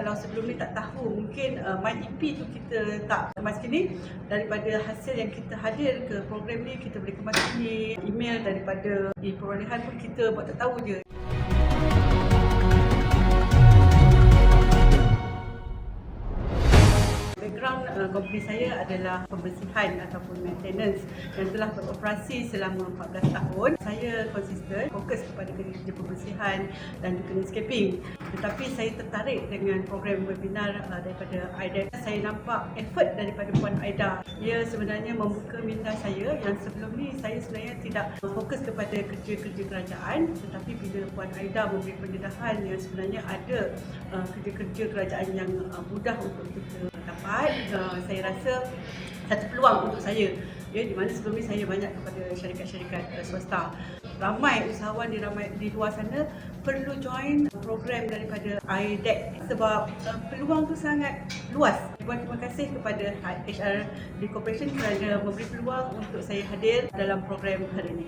kalau sebelum ni tak tahu mungkin uh, My EP tu kita tak kemas kini daripada hasil yang kita hadir ke program ni kita boleh kemas kini email daripada eh, perolehan pun kita buat tak tahu je Background uh, company saya adalah pembersihan ataupun maintenance yang telah beroperasi selama 14 tahun. Saya konsisten fokus kepada kerja pembersihan dan juga landscaping. Tetapi saya tertarik dengan program webinar uh, daripada AIDA. Saya nampak effort daripada Puan Aida. Ia sebenarnya membuka minda saya yang sebelum ni saya sebenarnya tidak fokus kepada kerja-kerja kerajaan tetapi bila Puan Aida memberi pendedahan yang sebenarnya ada uh, kerja-kerja kerajaan yang uh, mudah untuk kita dapat uh, saya rasa satu peluang untuk saya ya di mana sebelum ni saya banyak kepada syarikat-syarikat uh, swasta ramai usahawan di ramai di luar sana perlu join program daripada IDEC sebab uh, peluang tu sangat luas. Puan terima kasih kepada HR di Corporation kerana memberi peluang untuk saya hadir dalam program hari ini.